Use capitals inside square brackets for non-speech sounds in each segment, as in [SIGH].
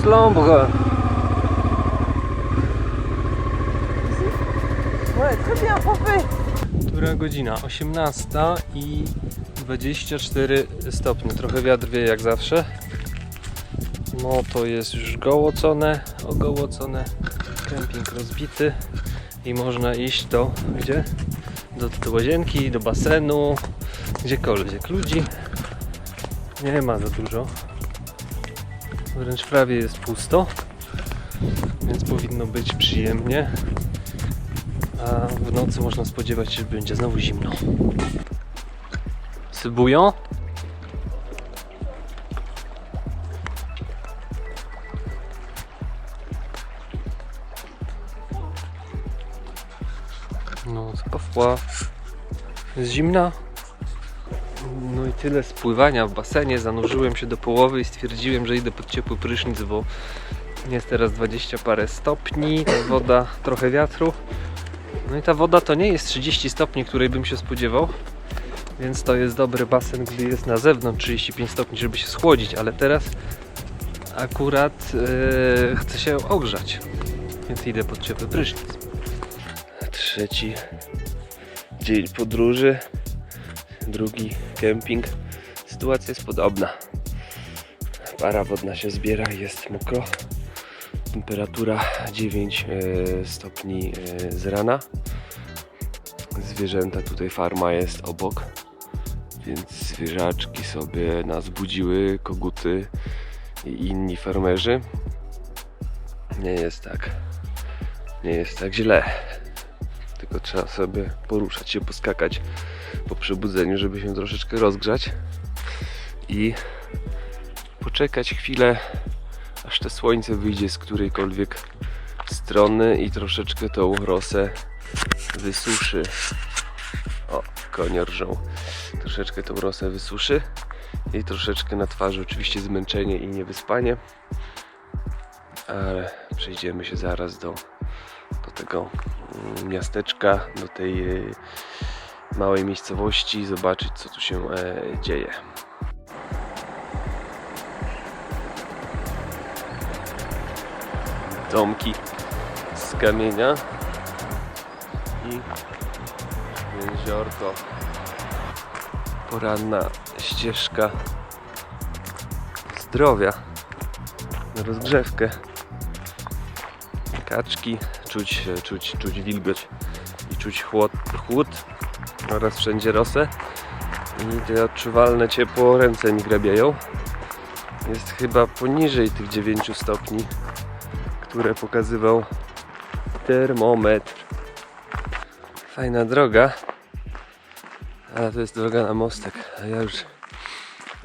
très l'ombre. Ouais, très bien, parfait. Która godzina? 18 i 24 stopnie. Trochę wiatr wieje jak zawsze. No to jest już gołocone, ogołocone. Kemping rozbity i można iść do gdzie? Do, do łazienki, do basenu, gdziekolwiek. Ludzi nie ma za dużo. Wręcz prawie jest pusto, więc powinno być przyjemnie. A w nocy można spodziewać się, że będzie znowu zimno. Sybują? No, spawła. Jest zimna. No i tyle spływania w basenie. Zanurzyłem się do połowy i stwierdziłem, że idę pod ciepły prysznic, bo jest teraz 20 parę stopni. Woda, trochę wiatru. No i ta woda to nie jest 30 stopni, której bym się spodziewał. Więc to jest dobry basen, gdy jest na zewnątrz 35 stopni, żeby się schłodzić, ale teraz akurat e, chcę się ogrzać. Więc idę pod ciepły prysznic. Trzeci dzień podróży, drugi kemping. Sytuacja jest podobna. Para wodna się zbiera jest mokro. Temperatura 9 e, stopni e, z rana. Zwierzęta, tutaj farma jest obok, więc zwierzaczki sobie nas budziły, koguty i inni farmerzy. Nie jest tak, nie jest tak źle. Tylko trzeba sobie poruszać się, poskakać po przebudzeniu, żeby się troszeczkę rozgrzać i poczekać chwilę, aż to słońce wyjdzie z którejkolwiek strony i troszeczkę tą rosę wysuszy. O, konie rżą. Troszeczkę tą rosę wysuszy i troszeczkę na twarzy oczywiście zmęczenie i niewyspanie. Ale przejdziemy się zaraz do, tego mm, miasteczka, do tej e, małej miejscowości, zobaczyć co tu się e, dzieje. domki z kamienia i jeziorko. Poranna ścieżka zdrowia na rozgrzewkę. Kaczki, czuć, czuć, czuć wilgoć i czuć chłod, chłód oraz wszędzie rosę i te odczuwalne ciepło ręce mi grabiają. Jest chyba poniżej tych 9 stopni które pokazywał termometr. Fajna droga, ale to jest droga na mostek, a ja już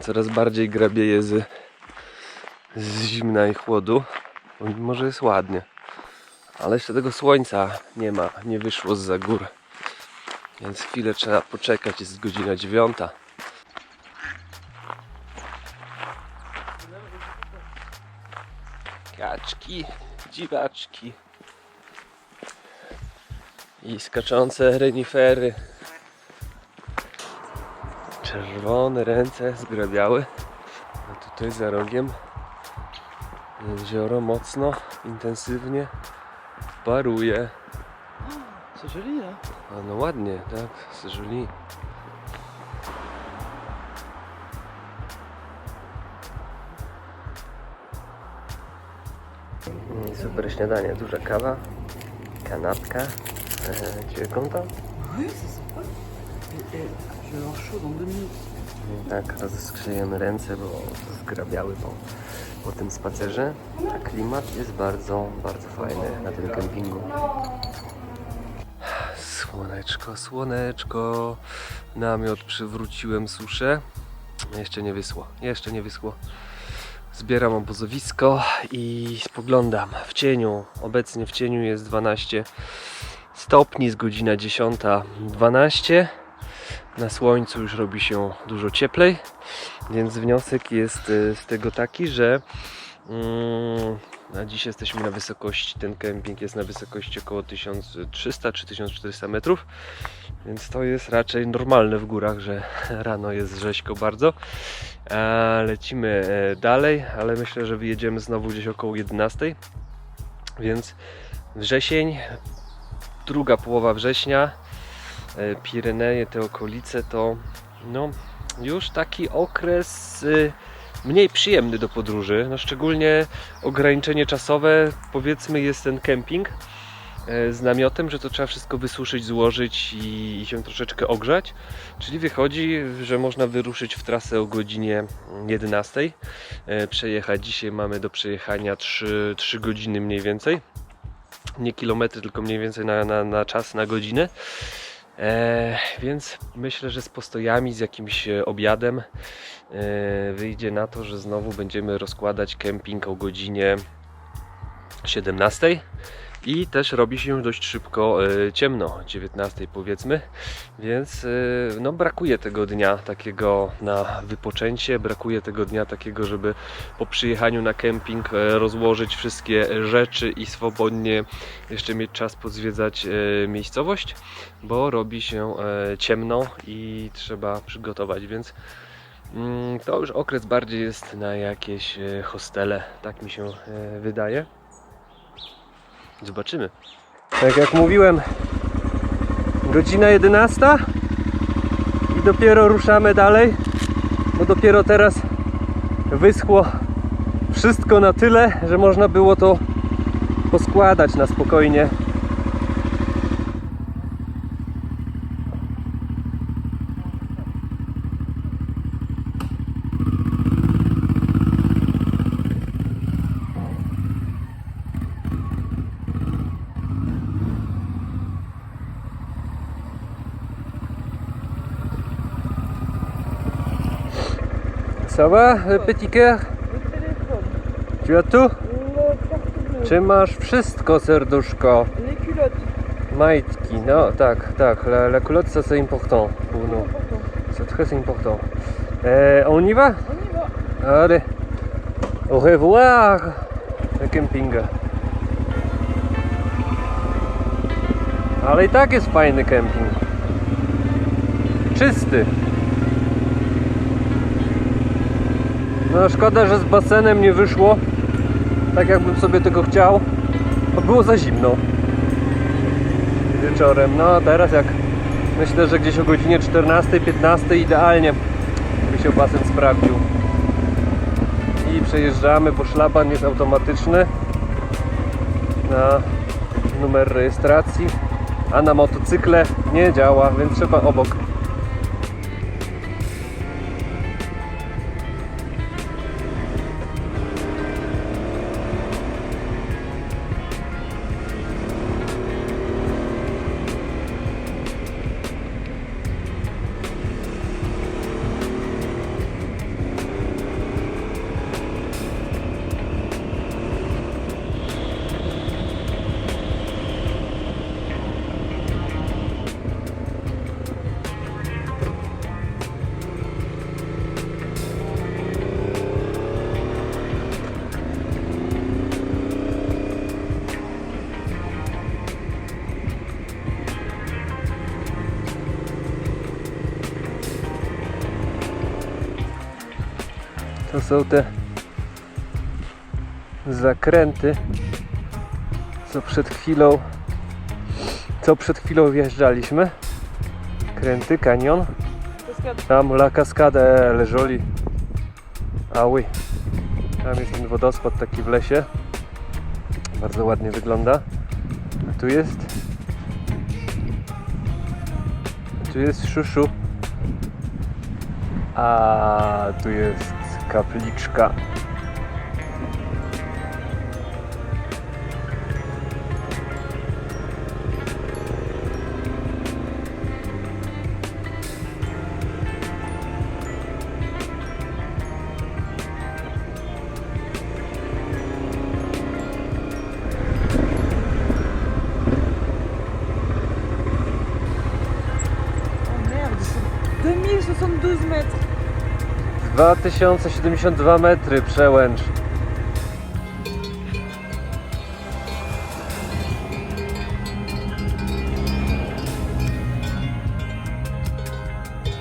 coraz bardziej grabieję z, z zimna i chłodu, pomimo że jest ładnie. Ale jeszcze tego słońca nie ma, nie wyszło z za gór. Więc chwilę trzeba poczekać, jest godzina dziewiąta. Kaczki, dziwaczki i skaczące renifery. Czerwone ręce zgrabiały. A tutaj za rogiem jezioro mocno, intensywnie paruje. C'est joli là. A no ładnie, tak? Seżuli. Mm, Super śniadanie, duża kawa, kanapka. E? Oui, c'est sympa. Je vais chaud dans deux minutes. Tak, rozgrzejemy ręce, bo zgrabiały po, po tym spacerze. A klimat jest bardzo, bardzo fajny na tym kempingu. Słoneczko, słoneczko. Namiot przywróciłem suszę. Jeszcze nie wysło, jeszcze nie wysło. Zbieram obozowisko i spoglądam w cieniu. Obecnie w cieniu jest 12 stopni, jest godzina 10.12. Na słońcu już robi się dużo cieplej, więc wniosek jest e, z tego taki, że Mm, A dziś jesteśmy na wysokości, ten kemping jest na wysokości około 1300 czy 1400 metrów, więc to jest raczej normalne w górach, że [LAUGHS] rano jest rzeźko bardzo. Lecimy e, dalej, ale myślę, że wyjedziemy znowu gdzieś około 11, więc wrzesień, druga połowa września, Pireneje, te okolice to no już taki okres y, mniej przyjemny do podróży. No szczególnie ograniczenie czasowe, powiedzmy, jest ten kemping e, z namiotem, że to trzeba wszystko wysuszyć, złożyć i, i się troszeczkę ogrzać. Czyli wychodzi, że można wyruszyć w trasę o godzinie 11. E, Przejechać dzisiaj mamy do przejechania 3, 3 godziny mniej więcej. Nie kilometry, tylko mniej więcej na, na, na czas, na godzinę. E, więc myślę, że z postojami, z jakimś e, obiadem e, wyjdzie na to, że znowu będziemy rozkładać kemping o godzinie 17 i też robi się dość szybko e, ciemno, 19 powiedzmy, więc e, no brakuje tego dnia takiego na wypoczęcie, brakuje tego dnia takiego, żeby po przyjechaniu na kemping e, rozłożyć wszystkie rzeczy i swobodnie jeszcze mieć czas pozwiedzać miejscowość, bo robi się ciemno i trzeba przygotować, więc mm, to już okres bardziej jest na jakieś hostele, tak mi się wydaje. Zobaczymy. Tak jak mówiłem, godzina 11 i dopiero ruszamy dalej, bo dopiero teraz wyschło wszystko na tyle, że można było to poskładać na spokojnie. Ça va, le petit cœur Tu as tout Czy masz wszystko, serduszko? Majtki, no tak, tak, la, la culotte ça c'est important pour nous. Important. C'est très important. On va On y va. Allez. Au revoir le camping. Ale i tak jest fajny kemping. Czysty. No szkoda, że z basenem nie wyszło tak jakbym sobie tego chciał. Bo było za zimno. Wieczorem. No a teraz jak myślę, że gdzieś o godzinie 14-15 idealnie by się basen sprawdził i przejeżdżamy, bo szlaban jest automatyczny na numer rejestracji, a na motocykle nie działa, więc trzeba obok. To są te zakręty, co przed chwilą, co przed chwilą wjeżdżaliśmy. Kręty, kanion. Tam la cascade le joli. A. Tam jest ten wodospad taki w lesie. Bardzo ładnie wygląda. A tu jest. Tu jest szuszu. A tu jest kapliczka. Oh merde, c'est 2072 mètres. 2072 metry przełęcz.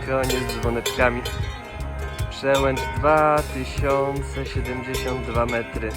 Koniec z dzwoneczkami. Przełęcz 2072 metry.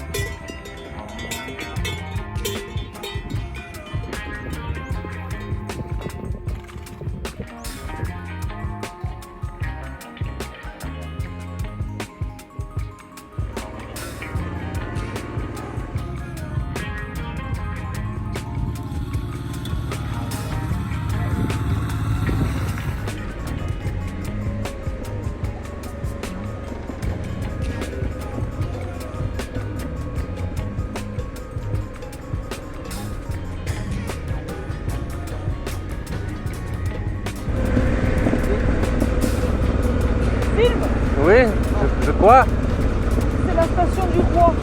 Oui, je, je crois. C'est la station du roi.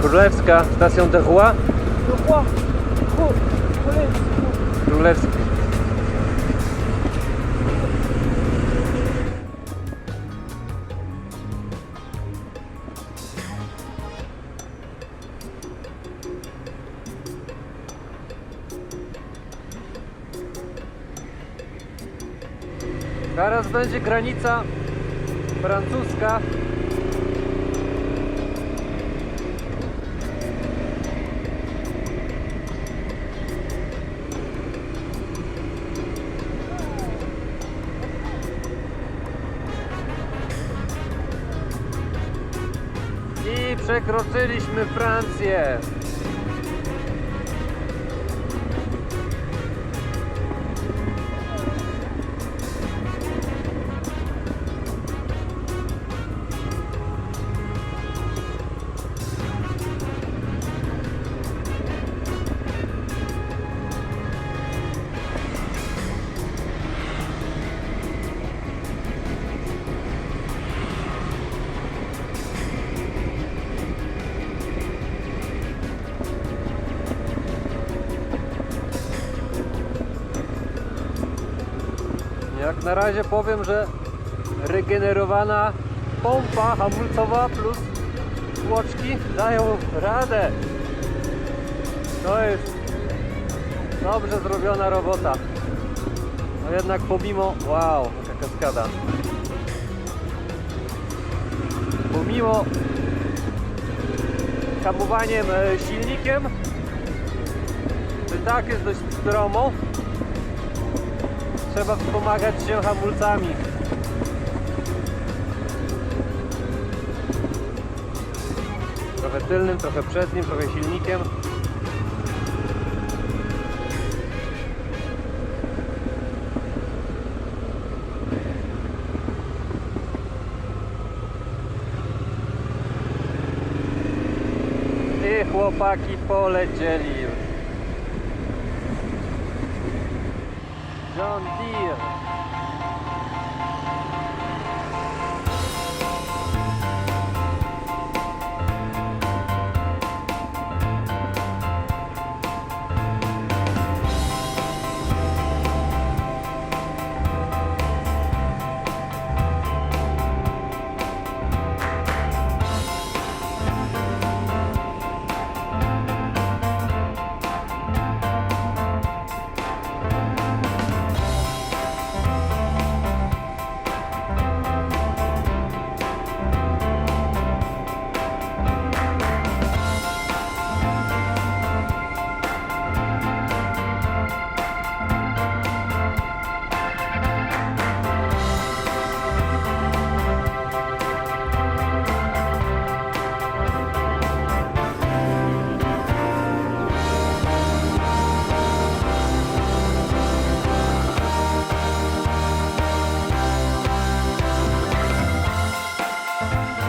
Królewska, station de Roi. Le roi. Królewski. Królewski. Zaraz będzie granica francuska. I przekroczyliśmy Francję. Na razie powiem, że regenerowana pompa hamulcowa plus tłoczki dają radę. To jest dobrze zrobiona robota. No jednak pomimo, wow, jaka kaskada. Pomimo hamowaniem e, silnikiem, tak jest dość stromo trzeba wspomagać się hamulcami. Trochę tylnym, trochę przednim, trochę silnikiem. I chłopaki polecieli John Deere.